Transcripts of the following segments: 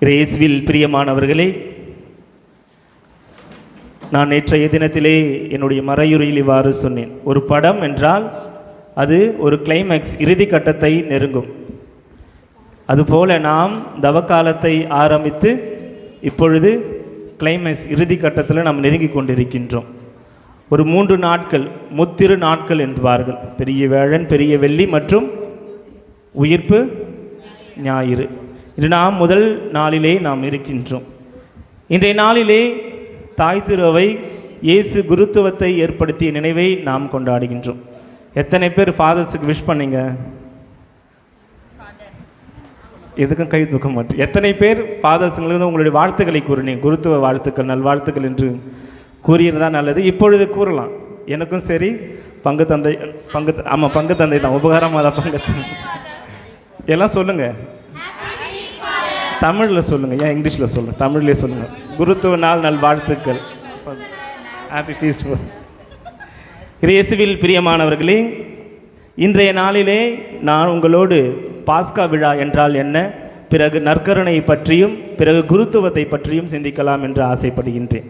கிரேஸ்வில் பிரியமானவர்களே நான் நேற்றைய தினத்திலே என்னுடைய மறையுறையில் இவ்வாறு சொன்னேன். ஒரு படம் என்றால் அது ஒரு கிளைமேக்ஸ் இறுதி கட்டத்தை நெருங்கும். அதுபோல நாம் தவக்காலத்தை ஆரம்பித்து இப்பொழுது கிளைமேக்ஸ் இறுதி கட்டத்தில் நாம் நெருங்கி கொண்டிருக்கின்றோம். ஒரு மூன்று நாட்கள் முத்திரு நாட்கள் என்பார்கள். பெரிய வேழன் பெரிய வெள்ளி மற்றும் உயிர்ப்பு ஞாயிறு. இது நாம் முதல் நாளிலே நாம் இருக்கின்றோம். இன்றைய நாளிலே தாய் திருவை இயேசு குருத்துவத்தை ஏற்படுத்திய நினைவை நாம் கொண்டாடுகின்றோம். எத்தனை பேர் ஃபாதர்ஸுக்கு விஷ் பண்ணீங்க? எதுக்கும் கை தூக்க மாட்டேன் எத்தனை பேர் ஃபாதர்ஸுங்களுக்கு உங்களுடைய வாழ்த்துக்களை கூறினீங்க? குருத்துவ வாழ்த்துக்கள் நல்வாழ்த்துக்கள் என்று கூறியிருந்தால் நல்லது. இப்பொழுது கூறலாம். எனக்கும் சரி பங்கு தந்தை பங்கு ஆமாம் பங்கு தந்தை தான். உபகாரமாக தான் பங்கு தந்தை. எல்லாம் சொல்லுங்கள் தமிழில் சொல்லுங்கள் ஏன் இங்கிலீஷில் சொல்லுங்கள் தமிழ்லேயே சொல்லுங்கள் குருத்துவ நாள் நல் வாழ்த்துக்கள். ஹாப்பி ஃபீஸ்ட் கிரேசுவில் பிரியமானவர்களே இன்றைய நாளிலே நான் உங்களோடு பாஸ்கா விழா என்றால் என்ன? பிறகு நற்கருணை பற்றியும் பிறகு குருத்துவத்தை பற்றியும் சிந்திக்கலாம் என்று ஆசைப்படுகின்றேன்.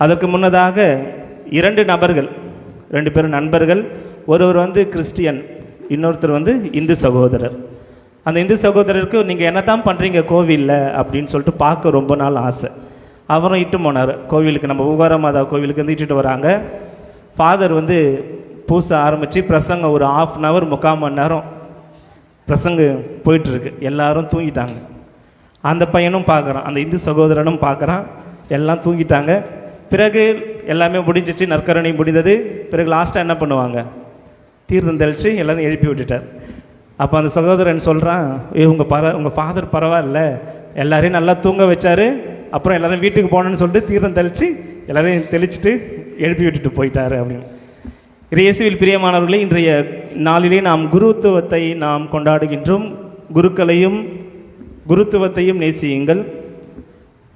அதற்கு முன்னதாக இரண்டு நபர்கள் ரெண்டு பேரும் நண்பர்கள் ஒருவர் வந்து கிறிஸ்டியன் இன்னொருத்தர் வந்து இந்து சகோதரர். அந்த இந்து சகோதரருக்கு நீங்கள் என்ன தான் பண்ணுறீங்க கோவிலில் அப்படின்னு சொல்லிட்டு பார்க்க ரொம்ப நாள் ஆசை. அவரும் இட்டு போனார். கோவிலுக்கு நம்ம உகார மாதா கோவிலுக்கு வந்து இட்டுட்டு வராங்க. ஃபாதர் வந்து பூச ஆரம்பித்து பிரசங்கம் ஒரு ஆஃப் அன் ஹவர் முக்கால் மணி நேரம் பிரசங்க போயிட்டுருக்கு. எல்லாரும் தூங்கிட்டாங்க. அந்த பையனும் பார்க்குறான். அந்த இந்து சகோதரனும் பார்க்குறான். எல்லாம் தூங்கிட்டாங்க. பிறகு எல்லாமே முடிஞ்சிச்சு. நற்கரணை முடிந்தது. பிறகு லாஸ்ட்டாக என்ன பண்ணுவாங்க? தீர்த்தம் தெளித்து எல்லாரும் எழுப்பி விட்டுட்டார். அப்போ அந்த சகோதரன் சொல்கிறான் ஏ உங்கள் பர உங்கள் ஃபாதர் பரவாயில்ல. எல்லாரையும் நல்லா தூங்க வச்சாரு. அப்புறம் எல்லோரும் வீட்டுக்கு போனேன்னு சொல்லிட்டு தீர்த்தம் தெளித்து எல்லாரையும் தெளிச்சிட்டு எழுப்பி விட்டுட்டு போயிட்டாரு அப்படின்னு. இயேசுவில் பிரியமானவர்களே இன்றைய நாளிலே நாம் குருத்துவத்தை நாம் கொண்டாடுகின்றோம். குருக்களையும் குருத்துவத்தையும் நேசியுங்கள்.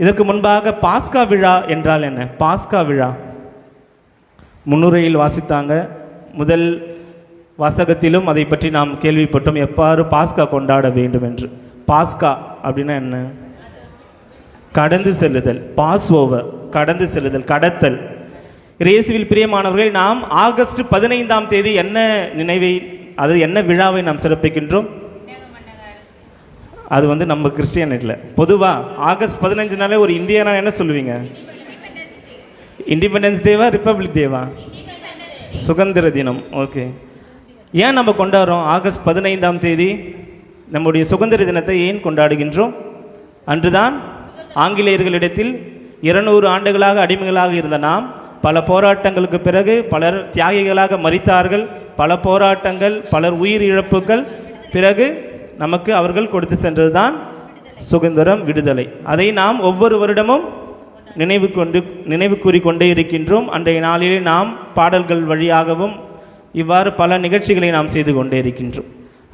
இதற்கு முன்பாக பாஸ்கா விழா என்றால் என்ன? பாஸ்கா விழா. முன்னுரையில் வாசித்தாங்க. முதல் வாசகத்திலும் அதை பற்றி நாம் கேள்விப்பட்டோம். எவ்வாறு பாஸ்கா கொண்டாட வேண்டும் என்று பாஸ்கா அப்படின்னா என்ன? கடந்து செல்லுதல் பாஸ் ஓவர் கடந்து செல்லுதல் கடத்தல். இயேசுவில் பிரியமானவர்கள் நாம் ஆகஸ்ட் பதினைந்தாம் தேதி என்ன நினைவை அது என்ன விழாவை நாம் சிறப்பிக்கின்றோம்? அது வந்து நம்ம கிறிஸ்டியன் இல்லை. பொதுவாக ஆகஸ்ட் பதினஞ்சுனாலே ஒரு இந்தியனா என்ன சொல்லுவீங்க? இண்டிபெண்டன்ஸ் டேவா ரிப்பப்ளிக் டேவா சுதந்திர தினம் ஓகே. ஏன் நம்ம கொண்டாடுறோம்? ஆகஸ்ட் பதினைந்தாம் தேதி நம்முடைய சுதந்திர தினத்தை ஏன் கொண்டாடுகின்றோம்? அன்றுதான் ஆங்கிலேயர்களிடத்தில் இருநூறு ஆண்டுகளாக அடிமைகளாக இருந்த நாம் பல போராட்டங்களுக்கு பிறகு பலர் தியாகிகளாக மறித்தார்கள் பல போராட்டங்கள் பலர் உயிர் இழப்புகள் பிறகு நமக்கு அவர்கள் கொடுத்து சென்றதுதான் சுதந்திரம் விடுதலை. அதை நாம் ஒவ்வொரு வருடமும் நினைவு கொண்டு நினைவு கூறிக்கொண்டே இருக்கின்றோம். அன்றைய நாளிலே நாம் பாடல்கள் வழியாகவும் இவ்வாறு பல நிகழ்ச்சிகளை நாம் செய்து கொண்டே இருக்கின்றோம்.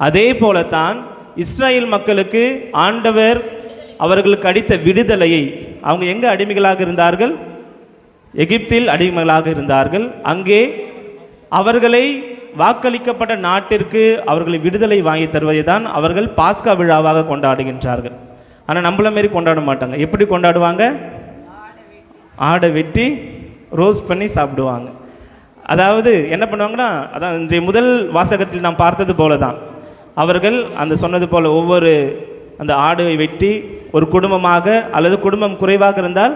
அதே போலத்தான் இஸ்ராயேல் மக்களுக்கு ஆண்டவர் அவர்களுக்கு அடித்த விடுதலையை அவங்க எங்கே அடிமைகளாக இருந்தார்கள்? எகிப்தில் அடிமைகளாக இருந்தார்கள். அங்கே அவர்களை வாக்களிக்கப்பட்ட நாட்டிற்கு அவர்களை விடுதலை வாங்கி தருவதை தான் அவர்கள் பாஸ்கா விழாவாக கொண்டாடுகின்றார்கள். ஆனால் நம்மள மாரி கொண்டாட மாட்டாங்க. எப்படி கொண்டாடுவாங்க? ஆடை வெட்டி ரோஸ் பண்ணி சாப்பிடுவாங்க. அதாவது என்ன பண்ணுவாங்கன்னா அதான் இன்றைய முதல் வாசகத்தில் நாம் பார்த்தது போல தான் அவர்கள் அந்த சொன்னது போல் ஒவ்வொரு அந்த ஆடை வெட்டி ஒரு குடும்பமாக அல்லது குடும்பம் குறைவாக இருந்தால்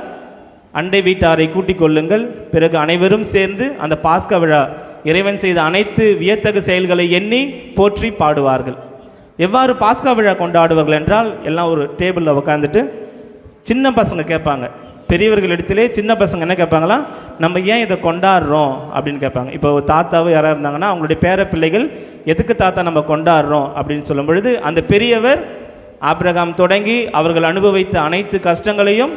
அண்டை வீட்டாரை கூட்டிக் கொள்ளுங்கள். பிறகு அனைவரும் சேர்ந்து அந்த பாஸ்கா விழா இறைவன் செய்த அனைத்து வியத்தகு செயல்களை எண்ணி போற்றி பாடுவார்கள். எவ்வாறு பாஸ்கா விழா கொண்டாடுவார்கள் என்றால் எல்லாம் ஒரு டேபிளில் உட்காந்துட்டு சின்ன பசங்க கேட்பாங்க. பெரியவர்கள் இடத்திலே சின்ன பசங்க என்ன கேட்பாங்களா? நம்ம ஏன் இதை கொண்டாடுறோம்? அப்படின்னு கேட்பாங்க. இப்போ தாத்தாவோ யாராக இருந்தாங்கன்னா அவங்களுடைய பேர பிள்ளைகள் எதுக்கு தாத்தா நம்ம கொண்டாடுறோம்? அப்படின்னு சொல்லும் பொழுது அந்த பெரியவர் ஆப்ரகாம் தொடங்கி அவர்கள் அனுபவித்த அனைத்து கஷ்டங்களையும்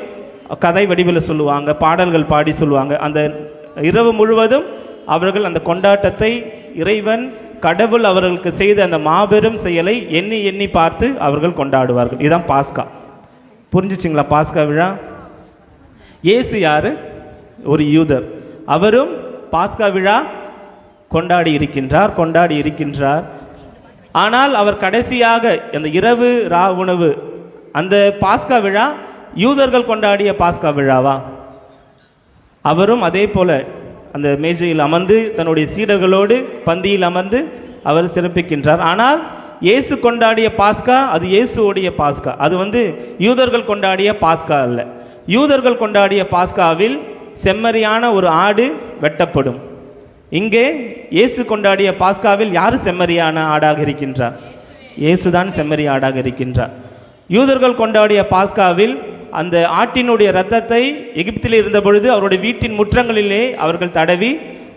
கதை வடிவில் சொல்லுவாங்க பாடல்கள் பாடி சொல்லுவாங்க. அந்த இரவு முழுவதும் அவர்கள் அந்த கொண்டாட்டத்தை இறைவன் கடவுள் அவர்களுக்கு செய்த அந்த மாபெரும் செயலை எண்ணி எண்ணி பார்த்து அவர்கள் கொண்டாடுவார்கள். இதுதான் பாஸ்கா. புரிஞ்சுச்சிங்களா பாஸ்கா விழா? இயேசு யார்? ஒரு யூதர். அவரும் பாஸ்கா விழா கொண்டாடி இருக்கின்றார் கொண்டாடி இருக்கின்றார். ஆனால் அவர் கடைசியாக அந்த இரவு ரா உணவு அந்த பாஸ்கா விழா யூதர்கள் கொண்டாடிய பாஸ்கா விழாவா? அவரும் அதே போல அந்த மேஜையில் அமர்ந்து தன்னுடைய சீடர்களோடு பந்தியில் அமர்ந்து அவர் சிறப்பிக்கின்றார். ஆனால் இயேசு கொண்டாடிய பாஸ்கா அது இயேசுவோடைய பாஸ்கா. அது வந்து யூதர்கள் கொண்டாடிய பாஸ்கா அல்ல. யூதர்கள் கொண்டாடிய பாஸ்காவில் செம்மறியான ஒரு ஆடு வெட்டப்படும். இங்கே இயேசு கொண்டாடிய பாஸ்காவில் யார் செம்மறியான ஆடாக இருக்கின்றார்? இயேசுதான் செம்மறி ஆடாக இருக்கின்றார். யூதர்கள் கொண்டாடிய பாஸ்காவில் அந்த ஆட்டினுடைய இரத்தத்தை எகிப்தில் இருந்த பொழுது அவருடைய வீட்டின் முற்றங்களிலே அவர்கள் தடவி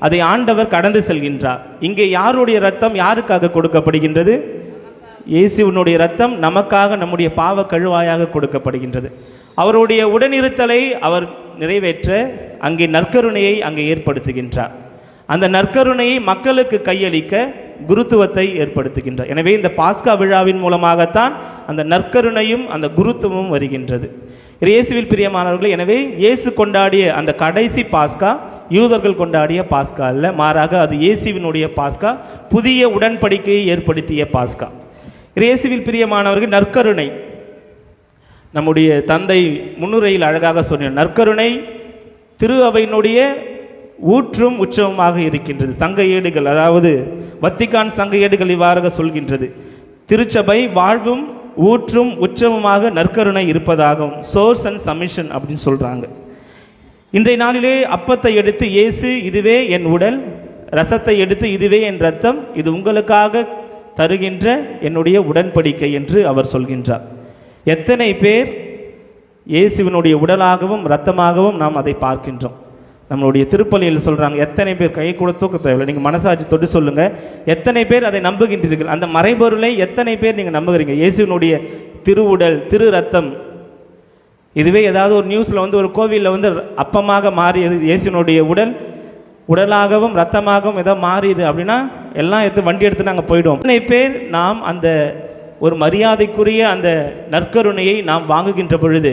அதை ஆண்டவர் கடந்து செல்கின்றார். இங்கே யாருடைய ரத்தம் யாருக்காக கொடுக்கப்படுகின்றது? இயேசுவினுடைய ரத்தம் நமக்காக நம்முடைய பாவ கழுவாயாக கொடுக்கப்படுகின்றது. அவருடைய உடனிருத்தலை அவர் நிறைவேற்ற அங்கே நற்கருணையை அங்கே ஏற்படுத்துகின்றார். அந்த நற்கருணையை மக்களுக்கு கையளிக்க குருத்துவத்தை ஏற்படுத்துகின்றார். எனவே இந்த பாஸ்கா விழாவின் மூலமாகத்தான் அந்த நற்கருணையும் அந்த குருத்துவமும் வருகின்றது. இயேசுவில் பிரியமானவர்கள் எனவே இயேசு கொண்டாடிய அந்த கடைசி பாஸ்கா யூதர்கள் கொண்டாடிய பாஸ்கா அல்ல மாறாக அது இயேசுவினுடைய பாஸ்கா புதிய உடன்படிக்கையை ஏற்படுத்திய பாஸ்கா. இயேசுவில் பிரியமானவர்கள் நற்கருணை நம்முடைய தந்தை முன்னுரையில் அழகாக சொன்னார் நற்கருணை திரு அவையினுடைய ஊற்றும் உற்சவமாக இருக்கின்றது. சங்க ஏடுகள் அதாவது வத்திக்கான் சங்க ஏடுகள் இவ்வாறாக சொல்கின்றது திருச்சபை வாழ்வும் ஊற்றும் உற்சவமாக நற்கருணை இருப்பதாகவும் சோர்ஸ் அண்ட் சமிஷன் அப்படின்னு சொல்கிறாங்க இன்றைய நாளிலே அப்பத்தை எடுத்து இயேசு இதுவே என் உடல் ரசத்தை எடுத்து இதுவே என் ரத்தம் இது உங்களுக்காக தருகின்ற என்னுடைய உடன்படிக்கை என்று அவர் சொல்கின்றார். எத்தனை பேர் இயேசுவினுடைய உடலாகவும் ரத்தமாகவும் நாம் அதை பார்க்கின்றோம். நம்மளுடைய திருப்பலியில் சொல்கிறாங்க எத்தனை பேர் கை கூட தூக்க தேவையில்லை. நீங்கள் மனசாட்சி தொட்டு சொல்லுங்கள் எத்தனை பேர் அதை நம்புகின்றீர்கள்? அந்த மறைபொருளை எத்தனை பேர் நீங்கள் நம்புகிறீங்க? இயேசுவினுடைய திருவுடல் திரு ரத்தம் இதுவே ஏதாவது ஒரு நியூஸில் வந்து ஒரு கோவிலில் வந்து அப்பமாக மாறியது. இயேசுனுடைய உடல் உடலாகவும் ரத்தமாகவும் ஏதோ மாறியது அப்படின்னா எல்லாம் எடுத்து வண்டி எடுத்து நாங்கள் போயிடுவோம். எத்தனை பேர் நாம் அந்த ஒரு மரியாதைக்குரிய அந்த நற்கருணையை நாம் வாங்குகின்ற பொழுது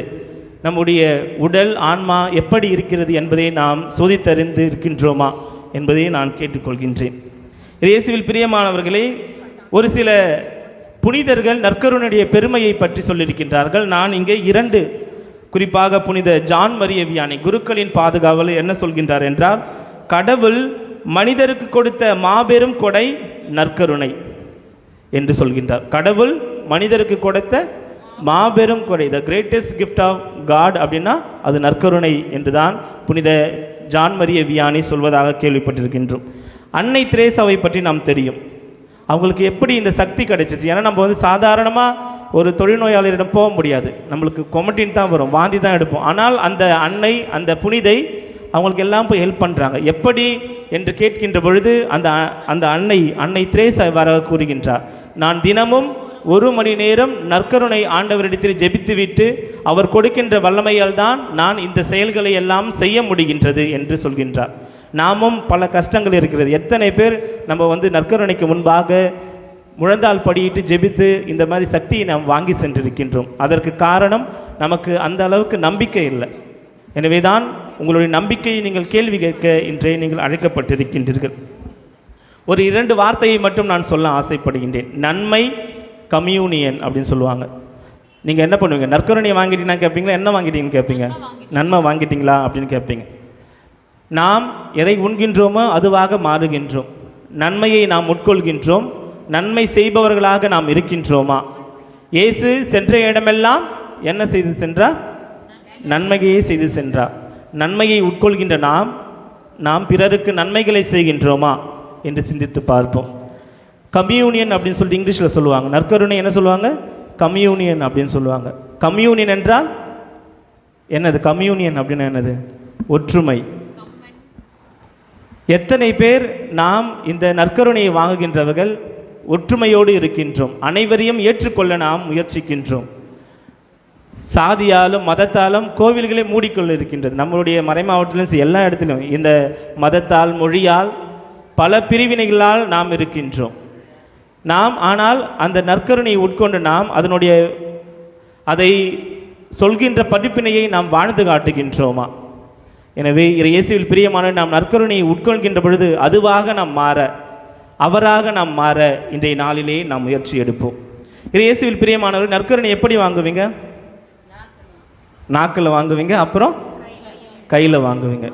நம்முடைய உடல் ஆன்மா எப்படி இருக்கிறது என்பதை நாம் சோதித்தறிந்து இருக்கின்றோமா என்பதை நான் கேட்டுக்கொள்கின்றேன். இயேசுவில் பிரியமானவர்களே ஒரு சில புனிதர்கள் நற்கருணுடைய பெருமையை பற்றி சொல்லியிருக்கின்றார்கள். நான் இங்கே இரண்டு குறிப்பாக புனித ஜான் மரிய வியானி குருக்களின் பாதுகாவலர் என்ன சொல்கின்றார் என்றால் கடவுள் மனிதருக்கு கொடுத்த மாபெரும் கொடை நற்கருணை. என்று சொல்கின்றார். கடவுள் மனிதருக்கு கொடுத்த மாபெரும் கொடை the greatest gift of God அப்படின்னா அது நற்கருணை என்றுதான் புனித ஜான்மரிய வியானி சொல்வதாக கேள்விப்பட்டிருக்கின்றோம். அன்னை திரேசாவை பற்றி நாம் தெரியும். அவங்களுக்கு எப்படி இந்த சக்தி கிடைச்சிச்சு? ஏன்னா நம்ம வந்து சாதாரணமாக ஒரு தொழில்நோயாளரிடம் போக முடியாது. நம்மளுக்கு கொமட்டின் தான் வரும் வாந்தி தான் எடுப்போம். ஆனால் அந்த அன்னை அந்த புனிதை அவங்களுக்கு எல்லாம் போய் ஹெல்ப் பண்ணுறாங்க எப்படி? என்று கேட்கின்ற பொழுது அந்த அந்த அன்னை அன்னை திரேசா வர கூறுகின்றார். நான் தினமும் ஒரு மணி நேரம் நற்கருணை ஆண்டவரிடத்தில் ஜெபித்துவிட்டு அவர் கொடுக்கின்ற வல்லமையால் தான் நான் இந்த செயல்களை எல்லாம் செய்ய முடிகின்றது என்று சொல்கின்றார். நாமும் பல கஷ்டங்கள் இருக்கிறது. எத்தனை பேர் நம்ம வந்து நற்கருணைக்கு முன்பாக முழந்தால் படியிட்டு ஜெபித்து இந்த மாதிரி சக்தியை நாம் வாங்கி சென்றிருக்கின்றோம். அதற்கு காரணம் நமக்கு அந்த அளவுக்கு நம்பிக்கை இல்லை. எனவே தான் உங்களுடைய நம்பிக்கையை நீங்கள் கேள்வி கேட்க இன்றே நீங்கள் அழைக்கப்பட்டிருக்கின்றீர்கள். ஒரு இரண்டு வார்த்தையை மட்டும் நான் சொல்ல ஆசைப்படுகின்றேன். நன்மை கம்யூனியன் அப்படின்னு சொல்லுவாங்க. நீங்கள் என்ன பண்ணுவீங்க? நற்கருணையை வாங்கிட்டீங்கன்னா கேட்பீங்களா? என்ன வாங்கிட்டீங்கன்னு கேட்பீங்க? நன்மை வாங்கிட்டீங்களா அப்படின்னு கேட்பீங்க. நாம் எதை உண்கின்றோமோ அதுவாக மாறுகின்றோம். நன்மையை நாம் உட்கொள்கின்றோம். நன்மை செய்பவர்களாக நாம் இருக்கின்றோமா? இயேசு சென்ற இடமெல்லாம் என்ன செய்து சென்றார்? நன்மையை செய்து சென்றார். நன்மையை உட்கொள்கின்ற நாம் நாம் பிறருக்கு நன்மைகளை செய்கின்றோமா என்று சிந்தித்து பார்ப்போம். கம்யூனியன் அப்படின்னு சொல்லிட்டு இங்கிலீஷில் சொல்லுவாங்க. நற்கருணை என்ன சொல்லுவாங்க? கம்யூனியன் அப்படின்னு சொல்லுவாங்க. கம்யூனியன் என்றால் என்னது? கம்யூனியன் அப்படின்னா என்னது? ஒற்றுமை. எத்தனை பேர் நாம் இந்த நற்கருணையை வாங்குகின்றவர்கள்? ஒற்றுமையோடு இருக்கின்றோம். அனைவரையும் ஏற்றுக்கொள்ள நாம் முயற்சிக்கின்றோம். சாதியாலும் மதத்தாலும் கோவில்களே மூடிக்கொள்ள இருக்கின்றது. நம்மளுடைய மறை மாவட்டத்திலும் எல்லா இடத்திலும். இந்த மதத்தால் மொழியால் பல பிரிவினைகளால் நாம் இருக்கின்றோம். நாம் ஆனால் அந்த நற்கருணையை உட்கொண்டு நாம் அதனுடைய அதை சொல்கின்ற படிப்பினையை நாம் வாழ்ந்து காட்டுகின்றோமா? எனவே இறை இயேசுவில் பிரியமான நாம் நற்கருணையை உட்கொள்கின்ற பொழுது அதுவாக நாம் மாற அவராக நாம் மாற இன்றைய நாளிலே நாம் முயற்சி எடுப்போம். இறை இயேசுவில் பிரியமானவர் நற்கருணை எப்படி வாங்குவீங்க? நாக்கில் வாங்குவீங்க அப்புறம் கையில் வாங்குவீங்க.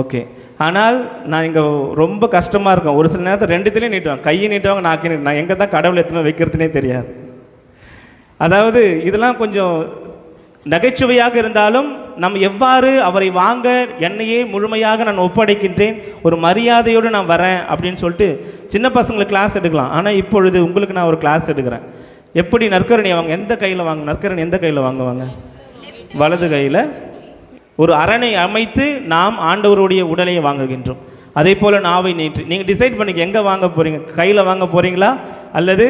ஓகே. ஆனால் நான் இங்கே ரொம்ப கஷ்டமாக இருக்கும் ஒரு சில நேரத்தில் ரெண்டுத்துலேயும் நீட்டுவாங்க கையை நீட்டுவாங்க நாக்கை நீட்டு. நான் எங்கே தான் கடவுளை எத்தனை வைக்கிறதுனே தெரியாது. அதாவது இதெல்லாம் கொஞ்சம் நகைச்சுவையாக இருந்தாலும் நம்ம எவ்வாறு அவரை வாங்க என்னையே முழுமையாக நான் ஒப்படைக்கின்றேன் ஒரு மரியாதையோடு நான் வரேன் அப்படின்னு சொல்லிட்டு சின்ன பசங்களுக்கு கிளாஸ் எடுக்கலாம். ஆனால் இப்பொழுது உங்களுக்கு நான் ஒரு கிளாஸ் எடுக்கிறேன். எப்படி நற்கரணி வாங்க எந்த கையில் வாங்க நற்கரணி எந்த கையில் வாங்குவாங்க? வலது கையில் ஒரு அரணை அமைத்து நாம் ஆண்டவருடைய உடலையை வாங்குகின்றோம். அதே போல் நாவை நீட்டு நீங்கள் டிசைட் பண்ணிக்க எங்கே வாங்க போகிறீங்க கையில் வாங்க போகிறீங்களா அல்லது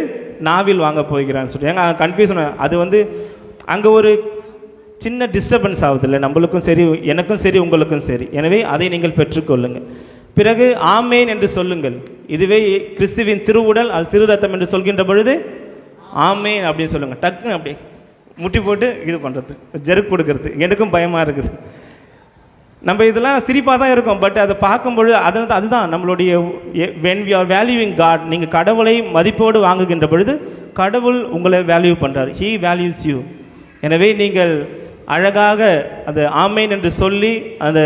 நாவில் வாங்க போகிறான்னு சொல்லி ஏங்க கன்ஃபியூஷன் அது வந்து அங்கே ஒரு சின்ன டிஸ்டர்பன்ஸ் ஆகுதில்ல. நம்மளுக்கும் சரி எனக்கும் சரி உங்களுக்கும் சரி. எனவே அதை நீங்கள் பெற்றுக்கொள்ளுங்கள் பிறகு ஆமேன் என்று சொல்லுங்கள். இதுவே கிறிஸ்துவின் திருவுடல் அது திரு ரத்தம் என்று சொல்கின்ற பொழுது ஆமேன் அப்படின்னு சொல்லுங்கள் டக்குன்னு அப்படியே. முட்டி போட்டு இது பண்ணுறது ஜெருக் கொடுக்கறது. எனக்கும் பயமாக இருக்குது. நம்ம இதெல்லாம் சிரிப்பாக தான் இருக்கும் பட் அதை பார்க்கும்பொழுது அது அதுதான் நம்மளுடைய when we are valuing God நீங்கள் கடவுளை மதிப்போடு வாங்குகின்ற பொழுது கடவுள் உங்களை வேல்யூ பண்ணுறார் ஹீ வேல்யூஸ் யூ எனவே நீங்கள் அழகாக அது ஆமேன் என்று சொல்லி அந்த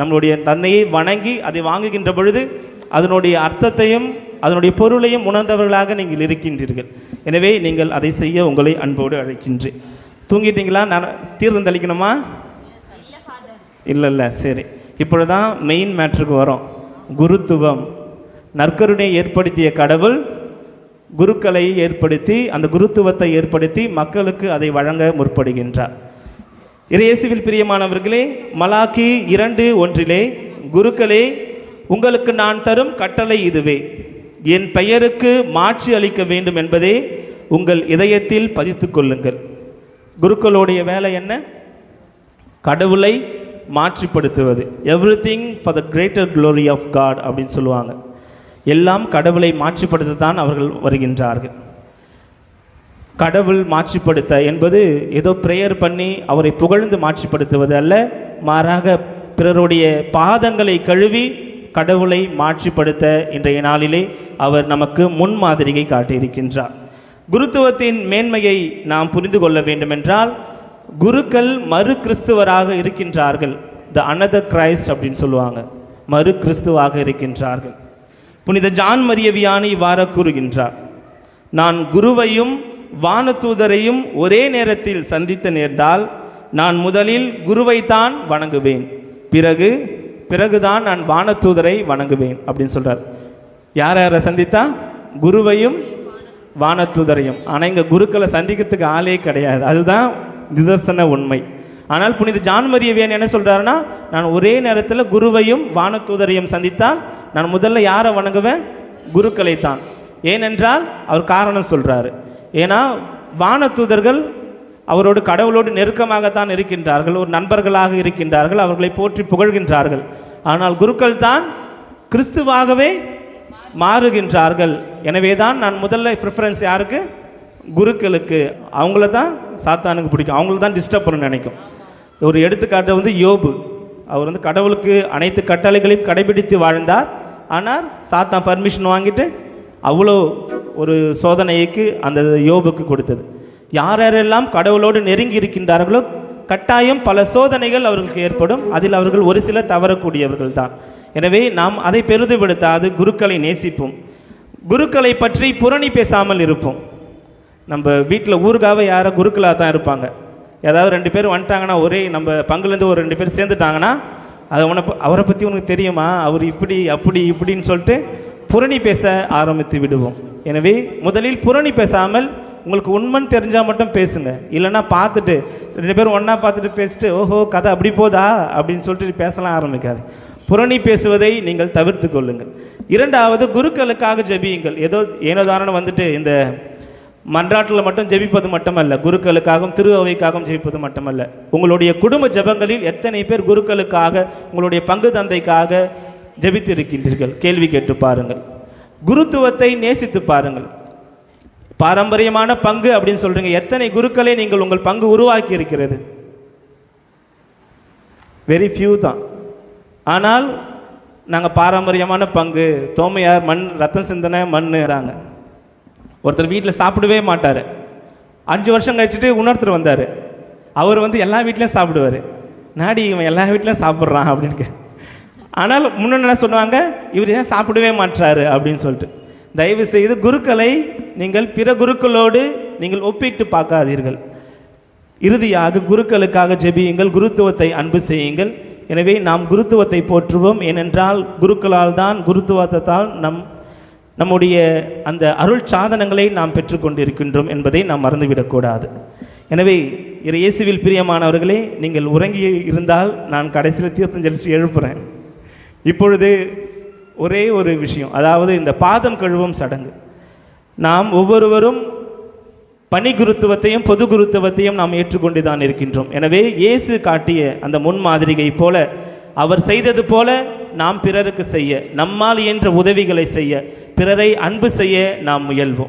நம்மளுடைய தன்னையை வணங்கி அதை வாங்குகின்ற பொழுது அதனுடைய அர்த்தத்தையும் அதனுடைய பொருளையும் உணர்ந்தவர்களாக நீங்கள் இருக்கின்றீர்கள். எனவே நீங்கள் அதை செய்ய உங்களை அன்போடு அழைக்கின்றேன். தூங்கிட்டீங்களா? நான் தீர்த்தம் தெளிக்கணுமா? இல்லை இல்லை சரி. இப்பொழுதுதான் மெயின் மேட்ருக்கு வரோம். குருத்துவம். நற்கருணை ஏற்படுத்திய கடவுள் குருக்களை ஏற்படுத்தி அந்த குருத்துவத்தை ஏற்படுத்தி மக்களுக்கு அதை வழங்க முற்படுகின்றார். இறையேசுவில் பிரியமானவர்களே மலாக்கி இரண்டு ஒன்றிலே குருக்களே உங்களுக்கு நான் தரும் கட்டளை இதுவே. என் பெயருக்கு மாற்றி அளிக்க வேண்டும் என்பதே உங்கள் இதயத்தில் பதித்து கொள்ளுங்கள். குருக்களுடைய வேலை என்ன? கடவுளை மாற்றிப்படுத்துவது. Everything for the greater glory of God அப்படின்னு சொல்லுவாங்க. எல்லாம் கடவுளை மாற்றிப்படுத்த தான் அவர்கள் வருகின்றார்கள். கடவுள் மாற்றிப்படுத்த என்பது ஏதோ ப்ரேயர் பண்ணி அவரை புகழ்ந்து மாற்றிப்படுத்துவது அல்ல மாறாக பிறருடைய பாதங்களை கழுவி கடவுளை மாற்றிப்படுத்த இன்றைய நாளிலே அவர் நமக்கு முன்மாதிரியை காட்டியிருக்கின்றார். குருத்துவத்தின் மேன்மையை நாம் புரிந்து கொள்ள வேண்டுமென்றால் குருக்கள் மறு கிறிஸ்துவராக இருக்கின்றார்கள். த அனதர் கிரைஸ்ட் அப்படின்னு சொல்லுவாங்க. மறு கிறிஸ்துவாக இருக்கின்றார்கள். புனித ஜான் மரியவியானி இவ்வாறு கூறுகின்றார். நான் குருவையும் வானதூதரையும் ஒரே நேரத்தில் சந்தித்து நேர்ந்தால் நான் முதலில் குருவைத்தான் வணங்குவேன். பிறகு பிறகுதான் நான் வானதூதரை வணங்குவேன் அப்படின்னு சொல்கிறார் யார் யாரை சந்தித்தா? குருவையும் வானதூதரையும் ஆனால் இங்கே குருக்களை சந்திக்கிறதுக்கு ஆளே கிடையாது. அதுதான் நிதர்சன உண்மை. ஆனால் புனித ஜான் மரியவியன் என்ன சொல்கிறாருன்னா நான் ஒரே நேரத்தில் குருவையும் வானதூதரையும் சந்தித்தால் நான் முதல்ல யாரை வணங்குவேன்? குருக்களை தான் ஏனென்றால் அவர் காரணம் சொல்கிறாரு ஏன்னா வானதூதர்கள் அவரோடு கடவுளோடு நெருக்கமாகத்தான் இருக்கின்றார்கள். ஒரு நண்பர்களாக இருக்கின்றார்கள். அவர்களை போற்றி புகழ்கின்றார்கள். ஆனால் குருக்கள் தான் கிறிஸ்துவாகவே மாறுகின்றார்கள். எனவே தான் நான் முதல்ல ப்ரிஃபரன்ஸ் யாருக்கு? குருக்களுக்கு. அவங்கள தான் சாத்தானுக்கு பிடிக்கும். அவங்கள தான் டிஸ்டர்ப் பண்ண நினைக்கும். ஒரு எடுத்துக்காட்டு வந்து யோபு. அவர் வந்து கடவுளுக்கு அனைத்து கட்டளைகளையும் கடைபிடித்து வாழ்ந்தார். ஆனால் சாத்தான் பர்மிஷன் வாங்கிட்டு அவ்வளோ ஒரு சோதனைக்கு அந்த யோபுக்கு கொடுத்தது. யார் யாரெல்லாம் கடவுளோடு நெருங்கி இருக்கின்றார்களோ கட்டாயம் பல சோதனைகள் அவர்களுக்கு ஏற்படும். அதில் அவர்கள் ஒரு சில தவறக்கூடியவர்கள் தான் எனவே நாம் அதை பெரிதுபடுத்தாது குருக்களை நேசிப்போம். குருக்களை பற்றி புரணி பேசாமல் இருப்போம். நம்ம வீட்டில் ஊருக்காக யாரோ குருக்களாக தான் இருப்பாங்க. ஏதாவது ரெண்டு பேர் வந்துட்டாங்கன்னா ஒரே நம்ம பங்குலேருந்து ஒரு ரெண்டு பேர் சேர்ந்துட்டாங்கன்னா அதை உன அவரை பற்றி உனக்கு தெரியுமா? அவர் இப்படி அப்படி இப்படின்னு சொல்லிட்டு புரணி பேச ஆரம்பித்து விடுவோம். எனவே முதலில் புரணி பேசாமல் உங்களுக்கு உண்மைன்னு தெரிஞ்சால் மட்டும் பேசுங்க. இல்லைன்னா பார்த்துட்டு ரெண்டு பேரும் ஒன்றா பார்த்துட்டு பேசிட்டு ஓஹோ கதை அப்படி போதா? அப்படின்னு சொல்லிட்டு பேசலாம் ஆரம்பிக்காது. புரணி பேசுவதை நீங்கள் தவிர்த்து கொள்ளுங்கள். இரண்டாவது குருக்களுக்காக ஜெபியுங்கள். ஏதோ ஏனோ தாரணம் வந்துட்டு இந்த மன்றாட்டில் மட்டும் ஜெபிப்பது மட்டுமல்ல குருக்களுக்காகவும் திரு அவைக்காகவும் ஜெபிப்பது மட்டுமல்ல. உங்களுடைய குடும்ப ஜெபங்களில் எத்தனை பேர் குருக்களுக்காக உங்களுடைய பங்கு தந்தைக்காக ஜெபித்து இருக்கின்றீர்கள் கேள்வி கேட்டு பாருங்கள். குருத்துவத்தை நேசித்து பாருங்கள். பாரம்பரியமான பங்கு அப்படின்னு சொல்றீங்க. எத்தனை குருக்களை நீங்கள் உங்கள் பங்கு உருவாக்கி இருக்கிறது? வெரி ஃபியூ தான். ஆனால் நாங்கள் பாரம்பரியமான பங்கு தோமையார் மண் ரத்தம் சிந்தனை மண் தாங்க ஒருத்தர் வீட்டில் சாப்பிடவே மாட்டார். அஞ்சு வருஷம் கழிச்சுட்டு இன்னொருத்தர் வந்தார். அவர் வந்து எல்லா வீட்லேயும் சாப்பிடுவார். நாடி இவன் எல்லா வீட்லேயும் சாப்பிட்றான் அப்படின்னு ஆனால் முன்னாடி என்ன சொன்னாங்க இவர் ஏன் சாப்பிடவே மாட்டாரு அப்படின்னு சொல்லிட்டு. தயவு செய்து குருக்களை நீங்கள் பிற குருக்களோடு நீங்கள் ஒப்பிட்டு பார்க்காதீர்கள். இறுதியாக குருக்களுக்காக ஜெபியுங்கள் குருத்துவத்தை அன்பு செய்யுங்கள். எனவே நாம் குருத்துவத்தை போற்றுவோம். ஏனென்றால் குருக்களால் தான் குருத்துவத்தால் நம் நம்முடைய அந்த அருள் சாதனங்களை நாம் பெற்றுக்கொண்டிருக்கின்றோம் என்பதை நாம் மறந்துவிடக்கூடாது. எனவே இறை இயேசுவில் பிரியமானவர்களே நீங்கள் உறங்கி இருந்தால் நான் கடைசியில் தீர்த்தஞ்சலிச்சு எழுப்புறேன். இப்பொழுது ஒரே ஒரு விஷயம் அதாவது இந்த பாதம் கழுவும் சடங்கு. நாம் ஒவ்வொருவரும் பணி குருத்துவத்தையும் பொது குருத்துவத்தையும் நாம் ஏற்றுக்கொண்டு தான் இருக்கின்றோம். எனவே இயேசு காட்டிய அந்த முன்மாதிரியை போல அவர் செய்தது போல நாம் பிறருக்கு செய்ய நம்மால் இயன்ற உதவிகளை செய்ய பிறரை அன்பு செய்ய நாம் முயல்வோம்.